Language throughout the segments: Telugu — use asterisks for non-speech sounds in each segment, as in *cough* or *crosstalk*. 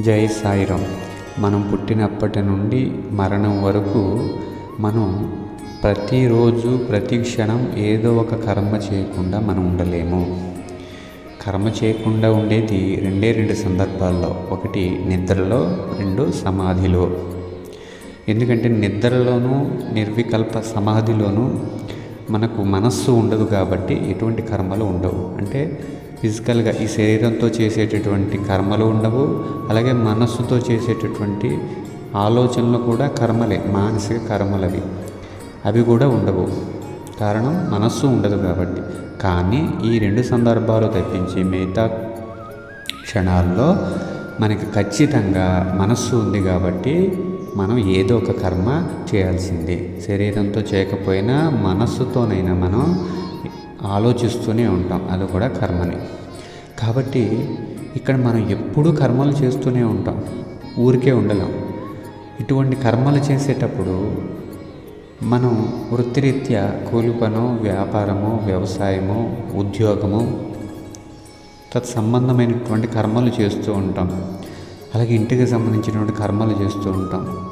జై సాయిరం. మనం పుట్టినప్పటి నుండి మరణం వరకు మనం ప్రతిరోజు ప్రతి క్షణం ఏదో ఒక కర్మ చేయకుండా మనం ఉండలేము. కర్మ చేయకుండా ఉండేది రెండే రెండు సందర్భాల్లో. ఒకటి నిద్రలో రెండు సమాధిలో. ఎందుకంటే నిద్రలోనూ నిర్వికల్ప సమాధిలోనూ మనకు మనస్సు ఉండదు కాబట్టి ఎటువంటి కర్మలు ఉండవు. అంటే ఫిజికల్గా ఈ శరీరంతో చేసేటటువంటి కర్మలు ఉండవు అలాగే మనస్సుతో చేసేటటువంటి ఆలోచనలు కూడా కర్మలే మానసిక కర్మలవి అవి కూడా ఉండవు. కారణం మనస్సు ఉండదు కాబట్టి. కానీ ఈ రెండు సందర్భాలు తప్పించి మిగతా క్షణాల్లో మనకి ఖచ్చితంగా మనస్సు ఉంది కాబట్టి మనం ఏదో ఒక కర్మ చేయాల్సిందే. శరీరంతో చేయకపోయినా మనస్సుతోనైనా మనం ఆలోచిస్తూనే ఉంటాం. అది కూడా కర్మని. కాబట్టి ఇక్కడ మనం ఎప్పుడూ కర్మలు చేస్తూనే ఉంటాం. ఊరికే ఉండలేం. ఇటువంటి కర్మలు చేసేటప్పుడు మనం వృత్తిరీత్యా కూలి పనో వ్యాపారమో వ్యవసాయమో ఉద్యోగమో తత్సంబంధమైనటువంటి కర్మలు చేస్తూ ఉంటాం. అలాగే ఇంటికి సంబంధించినటువంటి కర్మలు చేస్తూ ఉంటాం.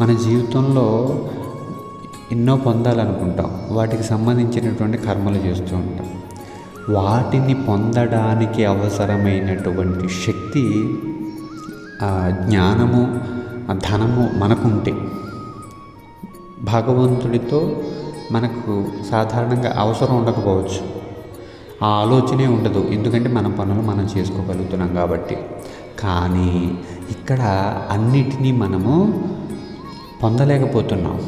మన జీవితంలో ఎన్నో పొందాలనుకుంటాం. వాటికి సంబంధించినటువంటి కర్మలు చేస్తూ ఉంటాం. వాటిని పొందడానికి అవసరమైనటువంటి శక్తి జ్ఞానము ధనము మనకుంటే. భగవంతుడితో మనకు సాధారణంగా అవసరం ఉండకపోవచ్చు. ఆ ఆలోచనే ఉండదు. ఎందుకంటే మన పనులు మనం చేసుకోగలుగుతున్నాం కాబట్టి. కానీ ఇక్కడ అన్నిటినీ మనము పొందలేకపోతున్నాం.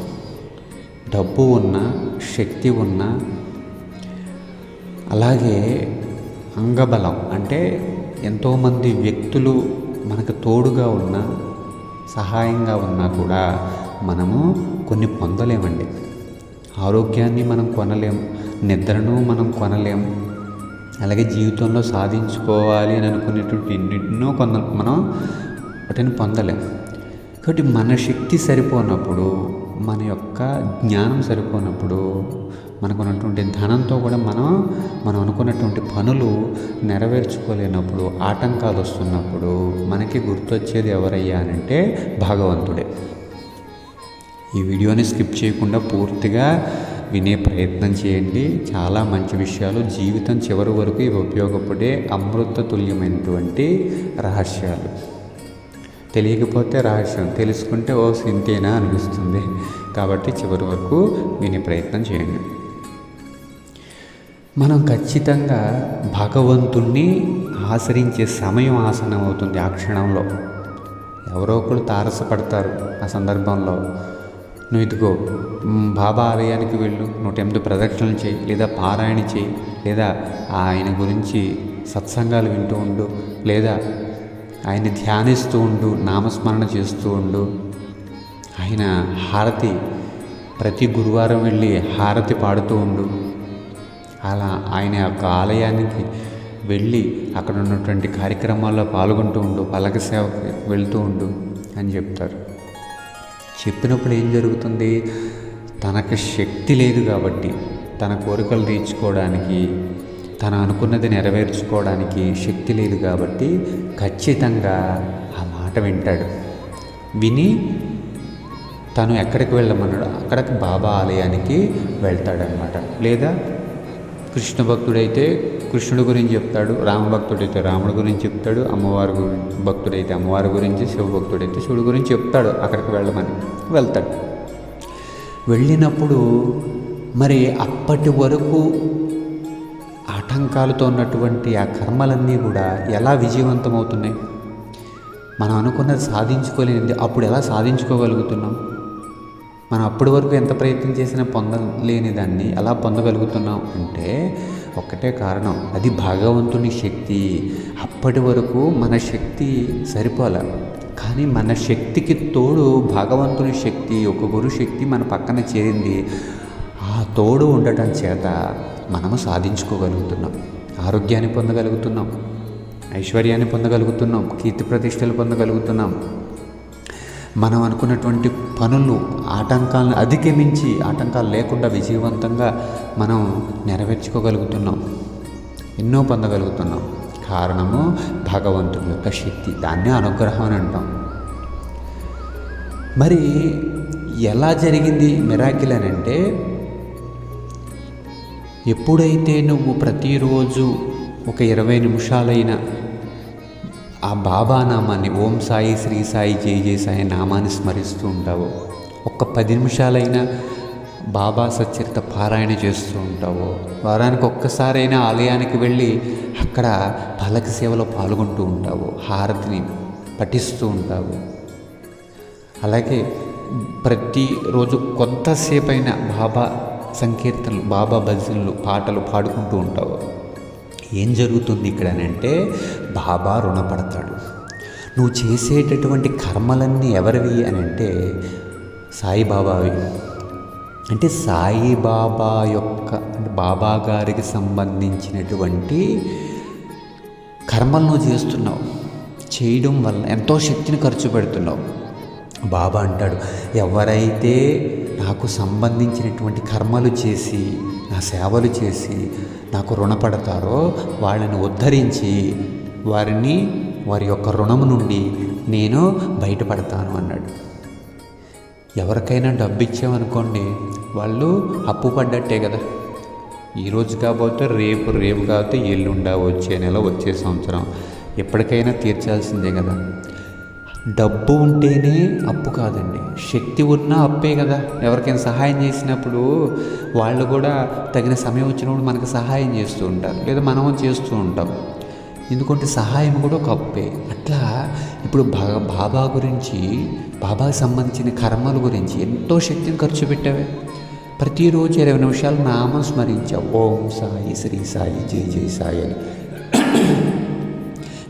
డబ్బు ఉన్న శక్తి ఉన్న అలాగే అంగబలం అంటే ఎంతోమంది వ్యక్తులు మనకు తోడుగా ఉన్న సహాయంగా ఉన్నా కూడా మనము కొన్ని పొందలేమండి. ఆరోగ్యాన్ని మనం కొనలేం నిద్రను మనం కొనలేం అలాగే జీవితంలో సాధించుకోవాలి అని అనుకునేటువంటి ఎన్నెన్నో కొంత మనం వాటిని పొందలేం. కాబట్టి మన శక్తి సరిపోనప్పుడు మన యొక్క జ్ఞానం సరిపోనప్పుడు మనకు ఉన్నటువంటి ధనంతో కూడా మనం మనం అనుకున్నటువంటి పనులు నెరవేర్చుకోలేనప్పుడు ఆటంకాలు వస్తున్నప్పుడు మనకి గుర్తొచ్చేది ఎవరయ్యా అంటే భగవంతుడే. ఈ వీడియోని స్కిప్ చేయకుండా పూర్తిగా వినే ప్రయత్నం చేయండి. చాలా మంచి విషయాలు జీవితం చివరి వరకు ఇవి ఉపయోగపడే అమృత తుల్యమైనటువంటి రహస్యాలు. తెలియకపోతే రహస్యం తెలుసుకుంటే ఓ సింతేనా అనిపిస్తుంది. కాబట్టి చివరి వరకు వినే ప్రయత్నం చేయండి. మనం ఖచ్చితంగా భగవంతుణ్ణి ఆశ్రయించే సమయం ఆసనం అవుతుంది ఆ క్షణంలో. ఎవరో ఒకరు తారసపడతారు ఆ సందర్భంలో. నువ్వు ఇదిగో బాబా ఆలయానికి వెళ్ళు నూట ఎనిమిది ప్రదక్షిణలు చేయి లేదా పారాయణ చేయి లేదా ఆయన గురించి సత్సంగాలు వింటూ ఉండు లేదా ఆయన ధ్యానిస్తూ ఉండు నామస్మరణ చేస్తూ ఉండు. ఆయన హారతి ప్రతి గురువారం వెళ్ళి హారతి పాడుతూ ఉండు. అలా ఆయన యొక్క ఆలయానికి వెళ్ళి అక్కడ ఉన్నటువంటి కార్యక్రమాల్లో పాల్గొంటూ ఉండు పలక సేవకి వెళ్తూ ఉండు అని చెప్తారు. చెప్పినప్పుడు ఏం జరుగుతుంది? తనకు శక్తి లేదు కాబట్టి తన కోరికలు తీర్చుకోవడానికి తను అనుకున్నది నెరవేర్చుకోవడానికి శక్తి లేదు కాబట్టి ఖచ్చితంగా ఆ మాట వింటాడు. విని తను ఎక్కడికి వెళ్ళమన్నాడో? అక్కడికి బాబా ఆలయానికి వెళ్తాడనమాట లేదా కృష్ణ భక్తుడైతే కృష్ణుడు గురించి చెప్తాడు రామ భక్తుడైతే రాముడి గురించి చెప్తాడు అమ్మవారి గురించి భక్తుడైతే అమ్మవారి గురించి శివభక్తుడైతే శివుడు గురించి చెప్తాడు అక్కడికి వెళ్ళమని వెళ్తాడు. వెళ్ళినప్పుడు మరి అప్పటి వరకు ఆటంకాలతో ఉన్నటువంటి ఆ కర్మలన్నీ కూడా ఎలా విజయవంతమవుతున్నాయి? మనం అనుకున్నది సాధించుకోలేనిది అప్పుడు ఎలా సాధించుకోగలుగుతున్నాం? మనం అప్పటి వరకు ఎంత ప్రయత్నం చేసినా పొందలేని దాన్ని ఎలా పొందగలుగుతున్నాం అంటే ఒక్కటే కారణం. అది భగవంతుని శక్తి. అప్పటి వరకు మన శక్తి సరిపోలే. కానీ మన శక్తికి తోడు భగవంతుని శక్తి ఒక గురు శక్తి మన పక్కన చేరింది. ఆ తోడు ఉండటం చేత మనము సాధించుకోగలుగుతున్నాం. ఆరోగ్యాన్ని పొందగలుగుతున్నాం. ఐశ్వర్యాన్ని పొందగలుగుతున్నాం. కీర్తి ప్రతిష్టలు పొందగలుగుతున్నాం. మనం అనుకున్నటువంటి పనులు ఆటంకాలను అధిగమించి ఆటంకాలు లేకుండా విజయవంతంగా మనం నెరవేర్చుకోగలుగుతున్నాం. ఎన్నో పొందగలుగుతున్నాం. కారణము భగవంతుని యొక్క శక్తి. దాన్ని అనుగ్రహం అని అంటాం. మరి ఎలా జరిగింది మిరాకిల్ అని అంటే ఎప్పుడైతే నువ్వు ప్రతిరోజు ఒక ఇరవై నిమిషాలైనా ఆ బాబా నామాన్ని ఓం సాయి శ్రీ సాయి జై జై సాయి నామాన్ని స్మరిస్తూ ఉంటావో. ఒక్క పది నిమిషాలైనా బాబా సచ్చరిత పారాయణ చేస్తూ ఉంటావో. వారానికి ఒక్కసారైనా ఆలయానికి వెళ్ళి అక్కడ పలక సేవలో పాల్గొంటూ ఉంటావు. హారతిని పఠిస్తూ ఉంటావు. అలాగే ప్రతిరోజు కొంతసేపైనా బాబా సంకీర్తనలు బాబా భజనలు పాటలు పాడుకుంటూ ఉంటావు. ఏం జరుగుతుంది ఇక్కడ అని అంటే బాబా రుణపడతాడు. నువ్వు చేసేటటువంటి కర్మలన్నీ ఎవరివి అని అంటే సాయిబాబావి అంటే సాయిబాబా యొక్క అంటే బాబా గారికి సంబంధించినటువంటి కర్మలు నువ్వు చేస్తున్నావు. చేయడం వల్ల ఎంతో శక్తిని ఖర్చు పెడుతున్నావు. బాబా అంటాడు ఎవరైతే నాకు సంబంధించినటువంటి కర్మలు చేసి నా సేవలు చేసి నాకు రుణపడతారో వాళ్ళని ఉద్ధరించి వారిని వారి యొక్క రుణము నుండి నేను బయటపడతాను అన్నాడు. ఎవరికైనా డబ్బు ఇచ్చామనుకోండి వాళ్ళు అప్పు పడ్డట్టే కదా. ఈరోజు కాకపోతే రేపు రేపు కాకపోతే ఎల్లుండా వచ్చే నెల వచ్చే సంవత్సరం. ఎప్పటికైనా తీర్చాల్సిందే కదా. డబ్బు ఉంటేనే అప్పు కాదండి. శక్తి ఉన్నా అప్పే కదా. ఎవరికైనా సహాయం చేసినప్పుడు వాళ్ళు కూడా తగిన సమయం వచ్చినప్పుడు మనకు సహాయం చేస్తూ ఉంటారు. లేదా మనం చేస్తూ ఉంటాం. ఎందుకంటే సహాయం కూడా ఒక అప్పే. అట్లా ఇప్పుడు బా బాబా గురించి బాబాకి సంబంధించిన కర్మల గురించి ఎంతో శక్తిని ఖర్చు పెట్టావే. ప్రతిరోజు ఇరవై నిమిషాలు నామం స్మరించావు ఓం సాయి శ్రీ సాయి జై జై సాయి అని.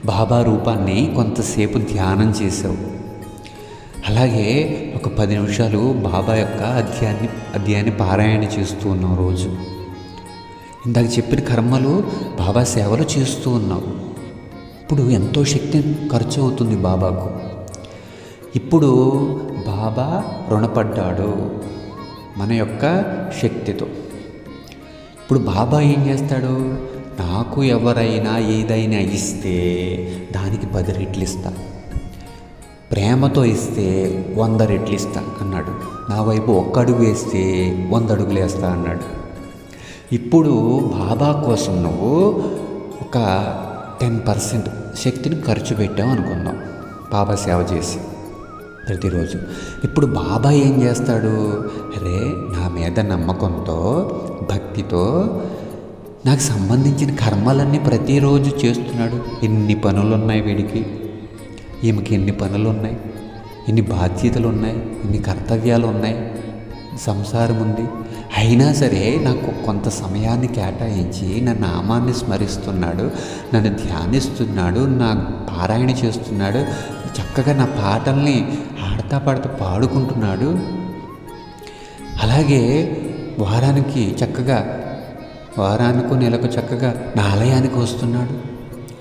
బాబా రూపాన్ని కొంతసేపు ధ్యానం చేసావు అలాగే ఒక పది నిమిషాలు బాబా యొక్క అధ్యాన్ని అధ్యాయాన్ని పారాయణ చేస్తూ ఉన్నావు రోజు. ఇందాక చెప్పిన కర్మలు బాబా సేవలు చేస్తూ ఉన్నావు. ఇప్పుడు ఎంతో శక్తి ఖర్చు అవుతుంది బాబాకు. ఇప్పుడు బాబా రుణపడ్డాడు మన యొక్క శక్తితో. ఇప్పుడు బాబా ఏం చేస్తాడు? నాకు ఎవరైనా ఏదైనా ఇస్తే దానికి పది రెట్లు ఇస్తా. ప్రేమతో ఇస్తే వంద రెట్లు ఇస్తా అన్నాడు. నా వైపు ఒక్క అడుగు వేస్తే వంద అడుగులు వేస్తా అన్నాడు. ఇప్పుడు బాబా కోసం నువ్వు ఒక టెన్ పర్సెంట్ శక్తిని ఖర్చు పెట్టావు అనుకుందాం. బాబా సేవ చేసి ప్రతిరోజు. ఇప్పుడు బాబా ఏం చేస్తాడు? అరే నా మీద నమ్మకంతో భక్తితో నాకు సంబంధించిన కర్మలన్నీ ప్రతిరోజు చేస్తున్నాడు. ఎన్ని పనులు ఉన్నాయి వీడికి? ఈమెకి ఎన్ని పనులు ఉన్నాయి ఎన్ని బాధ్యతలు ఉన్నాయి ఎన్ని కర్తవ్యాలు ఉన్నాయి సంసారం ఉంది. అయినా సరే నాకు కొంత సమయాన్ని కేటాయించి నా నామాన్ని స్మరిస్తున్నాడు నన్ను ధ్యానిస్తున్నాడు నా పారాయణ చేస్తున్నాడు చక్కగా నా పాటల్ని ఆడతా పాడుతూ పాడుకుంటున్నాడు. అలాగే వారానికి చక్కగా వారానికి నెలకు చక్కగా నా ఆలయానికి వస్తున్నాడు.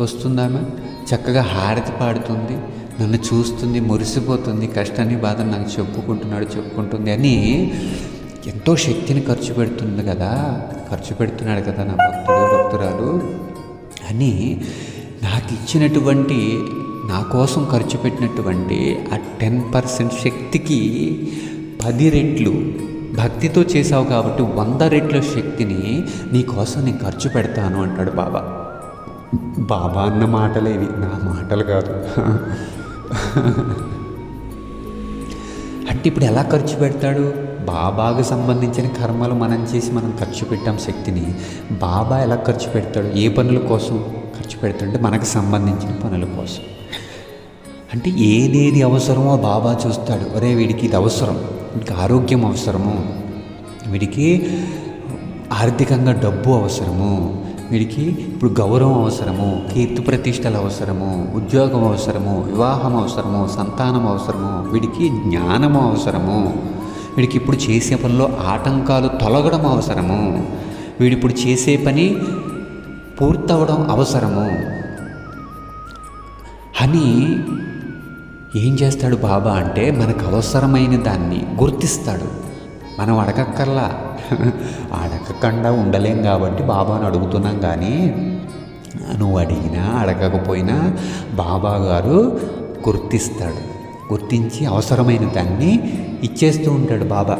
వస్తుందామా? చక్కగా హారతి పాడుతుంది నన్ను చూస్తుంది మురిసిపోతుంది కష్టాన్ని బాధ నాకు చెప్పుకుంటున్నాడు చెప్పుకుంటుంది అని ఎంతో శక్తిని ఖర్చు పెడుతుంది కదా. ఖర్చు పెడుతున్నాడు కదా నా భక్తుడు భక్తురాలు అని నాకు ఇచ్చినటువంటి నా కోసం ఖర్చు పెట్టినటువంటి ఆ టెన్ పర్సెంట్ శక్తికి పది రెట్లు భక్తితో చేసావు కాబట్టి వంద రెట్ల శక్తిని నీ కోసం నేను ఖర్చు పెడతాను అంటాడు బాబా. బాబా అన్న మాటలేవి నా మాటలు కాదు. అంటే ఇప్పుడు ఎలా ఖర్చు పెడతాడు? బాబాకు సంబంధించిన కర్మలు మనం చేసి మనం ఖర్చు పెట్టాం శక్తిని బాబా ఎలా ఖర్చు పెడతాడు? ఏ పనుల కోసం ఖర్చు పెడతాడంటే మనకు సంబంధించిన పనుల కోసం. అంటే ఏదేది అవసరమో బాబా చూస్తాడు. ఒరే వీడికి ఇది అవసరం. వీడికి ఆరోగ్యం అవసరము. వీడికి ఆర్థికంగా డబ్బు అవసరము. వీడికి ఇప్పుడు గౌరవం అవసరము కీర్తి ప్రతిష్టలు అవసరము ఉద్యోగం అవసరము వివాహం అవసరము సంతానం అవసరము వీడికి జ్ఞానము అవసరము. వీడికి ఇప్పుడు చేసే పనిలో ఆటంకాలు తొలగడం అవసరము. వీడిప్పుడు చేసే పని పూర్తవడం అవసరము. అని ఏం చేస్తాడు బాబా అంటే మనకు అవసరమైన దాన్ని గుర్తిస్తాడు. మనం అడగక్కర్లా. *laughs* అడగకుండా ఉండలేం కాబట్టి బాబాను అడుగుతున్నాం కానీ నువ్వు అడిగినా అడగకపోయినా బాబా గారు గుర్తిస్తాడు. గుర్తించి అవసరమైన దాన్ని ఇచ్చేస్తూ ఉంటాడు బాబా.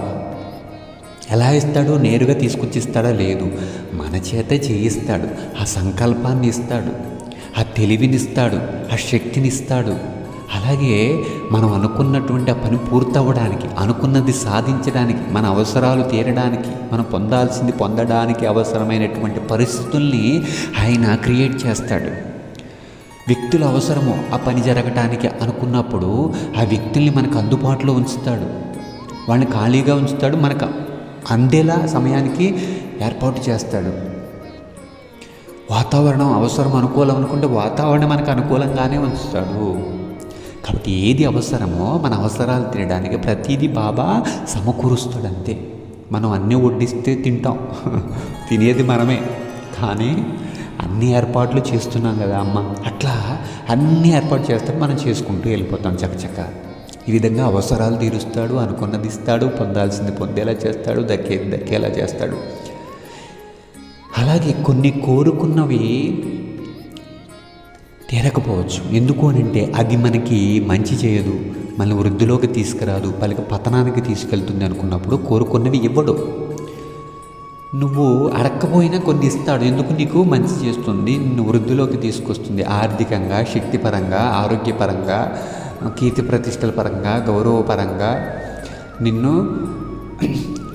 ఎలా ఇస్తాడు? నేరుగా తీసుకొచ్చిస్తాడా? లేదు. మన చేత చేయిస్తాడు. ఆ సంకల్పాన్ని ఇస్తాడు. ఆ తెలివినిస్తాడు ఆ శక్తినిస్తాడు అలాగే మనం అనుకున్నటువంటి ఆ పని పూర్తవ్వడానికి అనుకున్నది సాధించడానికి మన అవసరాలు తీరడానికి మనం పొందాల్సింది పొందడానికి అవసరమైనటువంటి పరిస్థితుల్ని ఆయన క్రియేట్ చేస్తాడు. వ్యక్తుల అవసరము ఆ పని జరగటానికి అనుకున్నప్పుడు ఆ వ్యక్తుల్ని మనకు అందుబాటులో ఉంచుతాడు. వాళ్ళని ఖాళీగా ఉంచుతాడు మనకు అందేలా సమయానికి ఏర్పాటు చేస్తాడు. వాతావరణం అవసరం అనుకూలం అనుకుంటే వాతావరణం మనకు అనుకూలంగానే ఉంచుతాడు. కాబట్టి ఏది అవసరమో మన అవసరాలు తినడానికి ప్రతిదీ బాబా సమకూరుస్తాడు అంతే మనం అన్నీ వడ్డిస్తే తింటాం. *laughs* తినేది మనమే. కానీ అన్ని ఏర్పాట్లు చేస్తున్నాం కదా అమ్మ. అట్లా అన్ని ఏర్పాటు చేస్తే మనం చేసుకుంటూ వెళ్ళిపోతాం చకచక. ఈ విధంగా అవసరాలు తీరుస్తాడు అనుకున్నది ఇస్తాడు పొందాల్సింది పొందేలా చేస్తాడు దక్కేది దక్కేలా చేస్తాడు. అలాగే కొన్ని కోరుకున్నవి తీరకపోవచ్చు. ఎందుకు అని అంటే అది మనకి మంచి చేయదు. మన వృద్ధిలోకి తీసుకురాదు. పలిక పతనానికి తీసుకెళ్తుంది అనుకున్నప్పుడు కోరుకున్నవి ఇవ్వడు. నువ్వు అడక్కపోయినా కొన్ని ఇస్తాడు. ఎందుకు నీకు మంచి చేస్తుంది? నిన్ను వృద్ధిలోకి తీసుకొస్తుంది ఆర్థికంగా శక్తిపరంగా ఆరోగ్యపరంగా కీర్తి ప్రతిష్టల పరంగా గౌరవపరంగా నిన్ను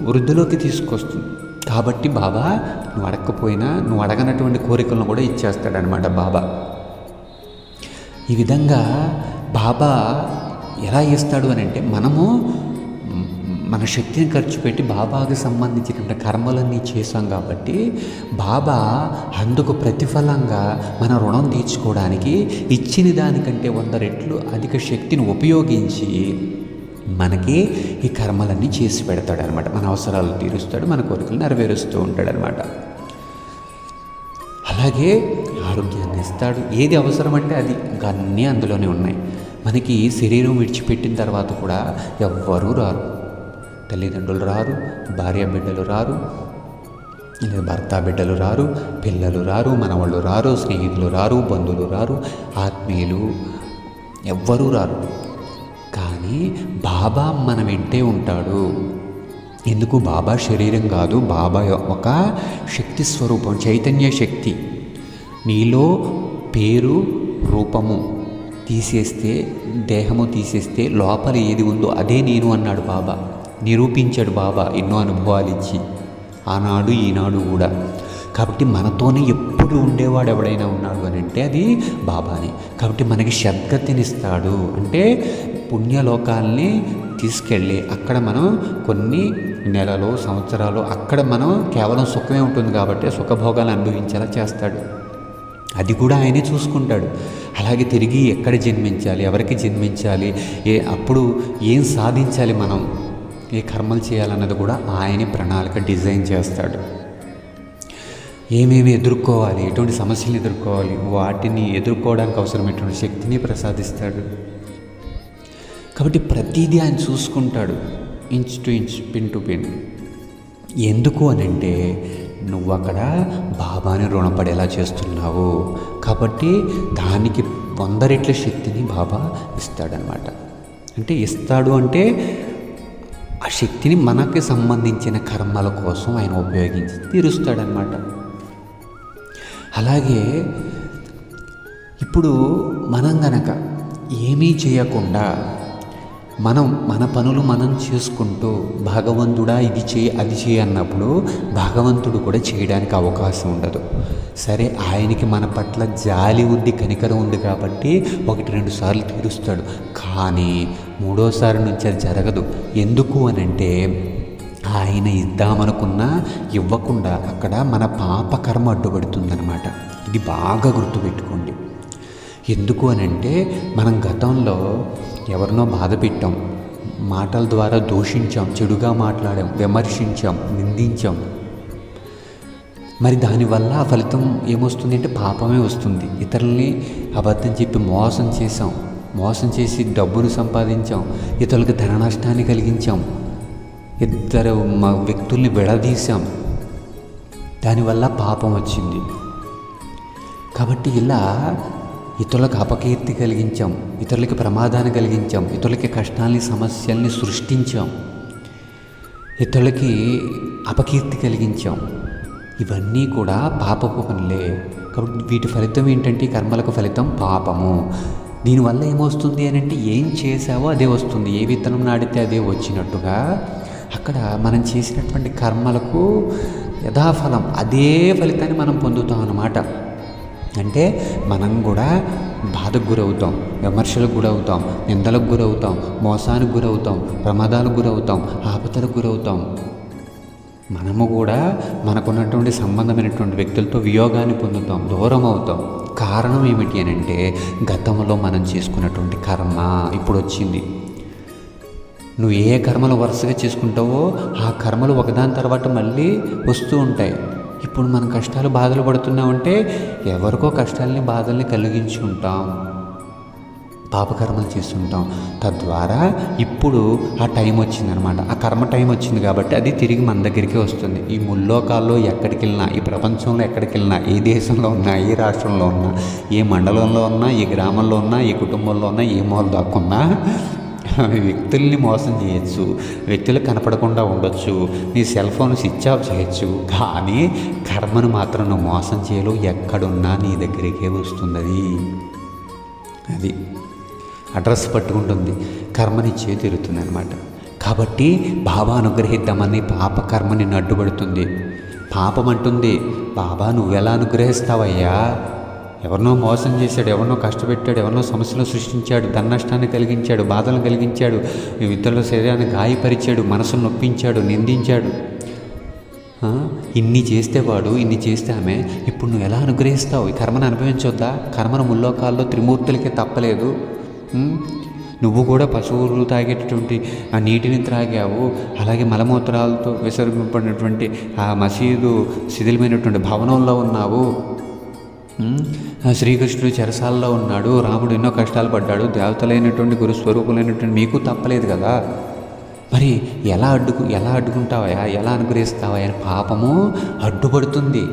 వృద్ధిలోకి తీసుకొస్తుంది. కాబట్టి బాబా నువ్వు అడగకపోయినా నువ్వు అడగనటువంటి కోరికలను కూడా ఇచ్చేస్తాడనమాట బాబా. ఈ విధంగా బాబా ఎలా ఇస్తాడు అని అంటే మనము మన శక్తిని ఖర్చు పెట్టి బాబాకి సంబంధించినటువంటి కర్మలన్నీ చేశాం కాబట్టి బాబా అందుకు ప్రతిఫలంగా మన రుణం తీర్చుకోవడానికి ఇచ్చిన దానికంటే వంద రెట్లు అధిక శక్తిని ఉపయోగించి మనకి ఈ కర్మలన్నీ చేసి పెడతాడు అనమాట మన అవసరాలు తీరుస్తాడు మన కోరికలు నెరవేరుస్తూ ఉంటాడు అనమాట అలాగే ఇస్తాడు ఏది అవసరం అంటే అది. ఇంకా అన్నీ అందులోనే ఉన్నాయి. మనకి శరీరం విడిచిపెట్టిన తర్వాత కూడా ఎవ్వరూ రారు. తల్లిదండ్రులు రారు భార్య బిడ్డలు రారు లేదా భర్త బిడ్డలు రారు పిల్లలు రారు మనవాళ్ళు రారు స్నేహితులు రారు బంధువులు రారు ఆత్మీయులు ఎవ్వరూ రారు. కానీ బాబా మన వెంటే ఉంటాడు. ఎందుకు? బాబా శరీరం కాదు. బాబా ఒక శక్తి స్వరూపం చైతన్య శక్తి. నీలో పేరు రూపము తీసేస్తే దేహము తీసేస్తే లోపల ఏది ఉందో అదే నేను అన్నాడు బాబా. నిరూపించాడు బాబా ఎన్నో అనుభవాలు ఇచ్చి. ఆనాడు ఈనాడు కూడా. కాబట్టి మనతోనే ఎప్పుడు ఉండేవాడు ఎవడైనా ఉన్నాడు అని అంటే అది బాబానే. కాబట్టి మనకి శబ్దతినిస్తాడు అంటే పుణ్యలోకాల్ని తీసుకెళ్ళి అక్కడ మనం కొన్ని నెలలు సంవత్సరాలు అక్కడ మనం కేవలం సుఖమే ఉంటుంది కాబట్టి సుఖభోగాలు అనుభవించేలా చేస్తాడు. అది కూడా ఆయనే చూసుకుంటాడు. అలాగే తిరిగి ఎక్కడ జన్మించాలి ఎవరికి జన్మించాలి ఏ అప్పుడు ఏం సాధించాలి మనం ఏ కర్మలు చేయాలన్నది కూడా ఆయనే ప్రణాళిక డిజైన్ చేస్తాడు. ఏమేమి ఎదుర్కోవాలి ఎటువంటి సమస్యలను ఎదుర్కోవాలి వాటిని ఎదుర్కోవడానికి అవసరమైనటువంటి శక్తిని ప్రసాదిస్తాడు. కాబట్టి ప్రతిదీ ఆయన చూసుకుంటాడు inch to inch pin to pin. ఎందుకు అని అంటే నువ్వు అక్కడ బాబాని రుణపడేలా చేస్తున్నావు. కాబట్టి దానికి వంద రెట్ల శక్తిని బాబా ఇస్తాడనమాట. అంటే ఇస్తాడు అంటే ఆ శక్తిని మనకి సంబంధించిన కర్మల కోసం ఆయన ఉపయోగించి తీరుస్తాడనమాట. అలాగే ఇప్పుడు మనం గనక ఏమీ చేయకుండా మనం మన పనులు మనం చేసుకుంటూ భగవంతుడా ఇది చేయి అది చేయి అన్నప్పుడు భగవంతుడు కూడా చేయడానికి అవకాశం ఉండదు. సరే ఆయనకి మన పట్ల జాలి ఉంది కనికరం ఉంది కాబట్టి ఒకటి రెండు సార్లు తీరుస్తాడు. కానీ మూడోసారి నుంచి అది జరగదు. ఎందుకు అని అంటే ఆయన ఇద్దామనుకున్నా ఇవ్వకుండా అక్కడ మన పాపకర్మ అడ్డుపడుతుందన్నమాట. ఇది బాగా గుర్తుపెట్టుకోండి. ఎందుకు అని అంటే మనం గతంలో ఎవరినో బాధ పెట్టాం మాటల ద్వారా దూషించాం చెడుగా మాట్లాడాం విమర్శించాం నిందించాం. మరి దానివల్ల ఆ ఫలితం ఏమొస్తుంది అంటే పాపమే వస్తుంది. ఇతరుల్ని అబద్ధం చెప్పి మోసం చేసాం మోసం చేసి డబ్బును సంపాదించాం ఇతరులకు ధన నష్టాన్ని కలిగించాం ఇద్దరు మా వ్యక్తుల్ని విడదీశాం. దానివల్ల పాపం వచ్చింది. కాబట్టి ఇలా ఇతరులకు అపకీర్తి కలిగించాం ఇతరులకి ప్రమాదాన్ని కలిగించాం ఇతరులకి కష్టాల్ని సమస్యల్ని సృష్టించాం ఇతరులకి అపకీర్తి కలిగించాం. ఇవన్నీ కూడా పాపపు పనులే. కాబట్టి వీటి ఫలితం ఏంటంటే కర్మలకు ఫలితం పాపము. దీనివల్ల ఏమొస్తుంది అని అంటే ఏం చేసావో అదే వస్తుంది. ఏ విత్తనం నాడితే అదే వచ్చినట్టుగా. అక్కడ మనం చేసినటువంటి కర్మలకు యథాఫలం అదే ఫలితాన్ని మనం పొందుతాం అన్నమాట. అంటే మనం కూడా బాధకు గురవుతాం విమర్శలకు గురవుతాం నిందలకు గురవుతాం మోసానికి గురవుతాం ప్రమాదాలకు గురవుతాం ఆపదలకు గురవుతాం. మనము కూడా మనకున్నటువంటి సంబంధమైనటువంటి వ్యక్తులతో వియోగాన్ని పొందుతాం దూరం అవుతాం. కారణం ఏమిటి అని అంటే గతంలో మనం చేసుకున్నటువంటి కర్మ ఇప్పుడు వచ్చింది. నువ్వు ఏ కర్మలు వరుసగా చేసుకుంటావో ఆ కర్మలు ఒకదాని తర్వాత మళ్ళీ వస్తూ ఉంటాయి. ఇప్పుడు మనం కష్టాలు బాధలు పడుతున్నామంటే ఎవరికో కష్టాలని బాధల్ని కలిగించి ఉంటాం. పాపకర్మలు చేస్తుంటాం. తద్వారా ఇప్పుడు ఆ టైం వచ్చిందనమాట. ఆ కర్మ టైం వచ్చింది కాబట్టి అది తిరిగి మన దగ్గరికి వస్తుంది. ఈ ముల్లోకాల్లో ఎక్కడికి వెళ్ళినా ఈ ప్రపంచంలో ఎక్కడికి వెళ్ళినా ఏ దేశంలో ఉన్నా ఏ రాష్ట్రంలో ఉన్నా ఏ మండలంలో ఉన్నా ఏ గ్రామంలో ఉన్నా ఏ కుటుంబంలో ఉన్నా ఏ మూల దాక్కున్నా *laughs* వ్యక్తుల్ని మోసం చేయొచ్చు వ్యక్తులు కనపడకుండా ఉండొచ్చు నీ సెల్ ఫోన్ స్విచ్ ఆఫ్ చేయొచ్చు కానీ కర్మను మాత్రం నువ్వు మోసం చేయలేవు ఎక్కడున్నా నీ దగ్గరికే వస్తుంది అది అడ్రస్ పట్టుకుంటుంది కర్మనిచ్చే తీరుతుంది అనమాట కాబట్టి బాబా అనుగ్రహిద్దామని పాప కర్మ నిన్ను అడ్డుపడుతుంది. పాపం అంటుంది బాబా నువ్వెలా అనుగ్రహిస్తావయ్యా? ఎవరినో మోసం చేశాడు ఎవరినో కష్టపెట్టాడు ఎవరినో సమస్యలు సృష్టించాడు ధన నష్టాన్ని కలిగించాడు బాధలను కలిగించాడు ఇద్దరు శరీరాన్ని గాయపరిచాడు మనసును నొప్పించాడు నిందించాడు. ఇన్ని చేస్తే వాడు ఇన్ని చేస్తే ఆమె ఇప్పుడు నువ్వు ఎలా అనుగ్రహిస్తావు? ఈ కర్మను అనుభవించొద్దా? కర్మను ముల్లోకాల్లో త్రిమూర్తులకే తప్పలేదు. నువ్వు కూడా పశువులు తాగేటటువంటి ఆ నీటిని త్రాగావు అలాగే మలమూత్రాలతో విసర్గింపబడినటువంటి ఆ మసీదు శిథిలమైనటువంటి భవనంలో ఉన్నావు. శ్రీకృష్ణుడు చెరసాలలో ఉన్నాడు రాముడు ఎన్నో కష్టాలు పడ్డాడు దేవతలైనటువంటి గురుస్వరూపులైనటువంటి మీకు తప్పలేదు కదా. మరి ఎలా అడ్డుకు ఎలా అడ్డుకుంటావయా ఎలా అనుగ్రహిస్తావా అని పాపము అడ్డుపడుతుంది.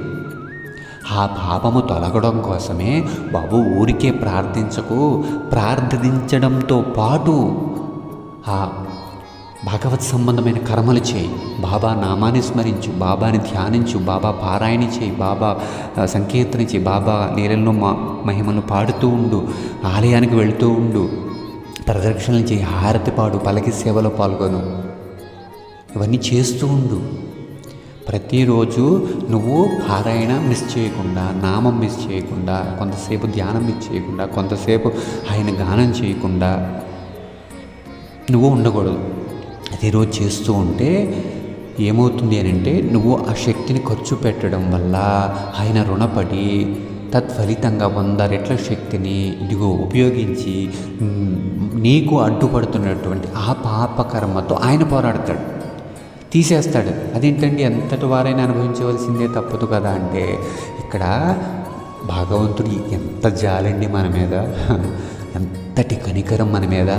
ఆ పాపము తొలగడం కోసమే బాబు ఊరికే ప్రార్థించకు ప్రార్థించడంతో పాటు ఆ భగవత్ సంబంధమైన కర్మలు చేయి. బాబా నామాన్ని స్మరించు బాబాని ధ్యానించు బాబా పారాయణ చేయి బాబా సంకీర్తన చేయి బాబా నీళ్ళను మా మహిమను పాడుతూ ఉండు ఆలయానికి వెళుతూ ఉండు ప్రదక్షిణలు చేయి హారతి పాడు పలకి సేవలో పాల్గొను. ఇవన్నీ చేస్తూ ఉండు. ప్రతిరోజు నువ్వు పారాయణ మిస్ చేయకుండా నామం మిస్ చేయకుండా కొంతసేపు ధ్యానం మిస్ చేయకుండా కొంతసేపు ఆయన గానం చేయకుండా నువ్వు ఉండకూడదు. ప్రతిరోజు రోజు చేస్తూ ఉంటే ఏమవుతుంది అని అంటే నువ్వు ఆ శక్తిని ఖర్చు పెట్టడం వల్ల ఆయన రుణపడి తత్ఫలితంగా వంద రెట్ల శక్తిని ఇదిగో ఉపయోగించి నీకు అడ్డుపడుతున్నటువంటి ఆ పాపకర్మతో ఆయన పోరాడతాడు. తీసేస్తాడు. అదేంటండి? ఎంతటి వారైనా అనుభవించవలసిందే తప్పదు కదా అంటే ఇక్కడ భగవంతుడు ఎంత జాలండి మన మీద. *laughs* ఎంతటి కనికరం మన మీద.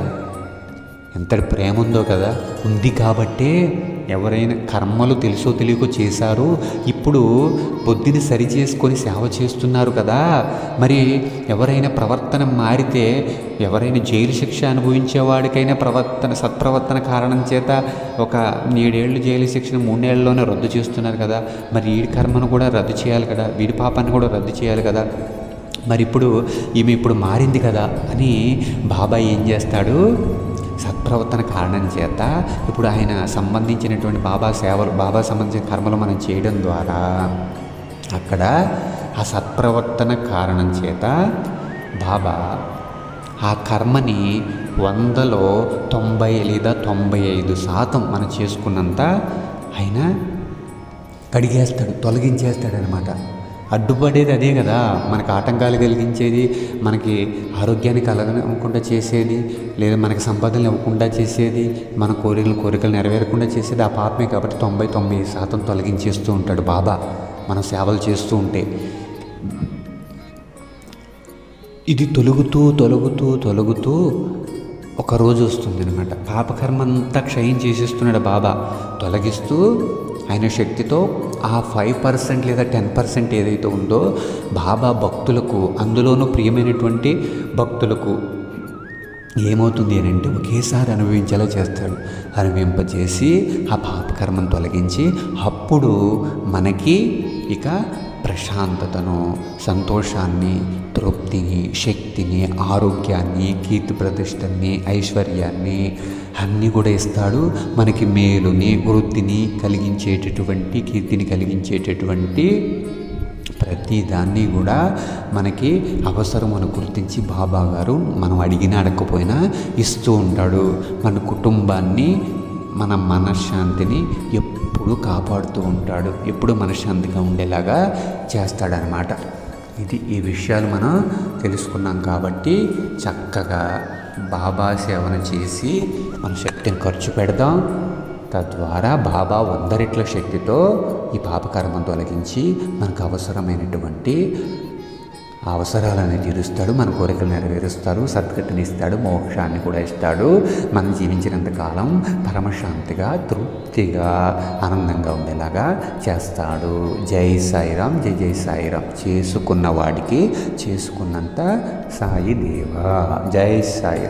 ఎంతటి ప్రేమ ఉందో కదా. ఉంది కాబట్టే ఎవరైనా కర్మలు తెలుసో తెలియకో చేశారో ఇప్పుడు బొద్దిని సరి చేసుకొని సేవ చేస్తున్నారు కదా. మరి ఎవరైనా ప్రవర్తన మారితే ఎవరైనా జైలు శిక్ష అనుభవించేవాడికైనా ప్రవర్తన సత్ప్రవర్తన కారణం చేత ఒక ఏడేళ్ళు జైలు శిక్షను మూడేళ్ళలోనే రద్దు చేస్తున్నారు కదా. మరి వీడి కర్మను కూడా రద్దు చేయాలి కదా. వీడి పాపాన్ని కూడా రద్దు చేయాలి కదా. మరి ఇప్పుడు ఈమె ఇప్పుడు మారింది కదా అని బాబాయ్ ఏం చేస్తాడు? సత్ప్రవర్తన కారణం చేత ఇప్పుడు ఆయన సంబంధించినటువంటి బాబా సేవలు బాబా సంబంధించిన కర్మలు మనం చేయడం ద్వారా అక్కడ ఆ సత్ప్రవర్తన కారణం చేత బాబా ఆ కర్మని వందలో తొంభై లేదా తొంభై ఐదు శాతం మనం చేసుకున్నంత ఆయన కడిగేస్తాడు తొలగించేస్తాడనమాట అడ్డుపడేది అదే కదా. మనకు ఆటంకాలు కలిగించేది మనకి ఆరోగ్యాన్ని కలగనివ్వకుండా చేసేది లేదా మనకి సంపాదనలు ఇవ్వకుండా చేసేది మన కోరికలు కోరికలు నెరవేరకుండా చేసేది ఆ పాపమే కాబట్టి తొంభై తొంభై శాతం తొలగించేస్తూ ఉంటాడు బాబా. మనం సేవలు చేస్తూ ఉంటే. ఇది తొలుగుతూ తొలుగుతూ తొలుగుతూ ఒక రోజు వస్తుంది అనమాట పాపకర్మ అంతా క్షయం చేసేస్తున్నాడు బాబా. తొలగిస్తూ ఆయన శక్తితో ఆ ఫైవ్ పర్సెంట్ లేదా టెన్ పర్సెంట్ ఏదైతే ఉందో బాబా భక్తులకు అందులోనూ ప్రియమైనటువంటి భక్తులకు ఏమవుతుంది అని అంటే ఒకేసారి అనుభవించేలా చేస్తాడు అనుభవింపజేసి ఆ పాపకర్మను తొలగించి అప్పుడు మనకి ఇక ప్రశాంతతను సంతోషాన్ని తృప్తిని శక్తిని ఆరోగ్యాన్ని కీర్తి ప్రతిష్టని ఐశ్వర్యాన్ని అన్నీ కూడా ఇస్తాడు. మనకి మేలుని వృత్తిని కలిగించేటటువంటి కీర్తిని కలిగించేటటువంటి ప్రతి దాన్ని కూడా మనకి అవసరం అని గుర్తించి బాబా గారు మనం అడిగినా అడగకపోయినా ఇస్తూ ఉంటాడు. మన కుటుంబాన్ని మన మనశ్శాంతిని ఎప్పుడు కాపాడుతూ ఉంటాడు. ఎప్పుడు మనశ్శాంతిగా ఉండేలాగా చేస్తాడనమాట ఇది ఈ విషయాలు మనం తెలుసుకున్నాం కాబట్టి చక్కగా బాబా సేవను చేసి మన శక్తిని ఖర్చు పెడదాం. తద్వారా బాబా వందరిట్ల శక్తితో ఈ పాపకర్మను తొలగించి మనకు అవసరమైనటువంటి అవసరాలను తీరుస్తాడు. మన కోరికలు నెరవేరుస్తాడు. సద్గతిని ఇస్తాడు. మోక్షాన్ని కూడా ఇస్తాడు. మనం జీవించినంత కాలం పరమశాంతిగా తృప్తిగా ఆనందంగా ఉండేలాగా చేస్తాడు. జై సాయిరాం జై జై సాయిరాం చేసుకున్న వాడికి చేసుకున్నంత సాయి దేవా. జై సాయిరాం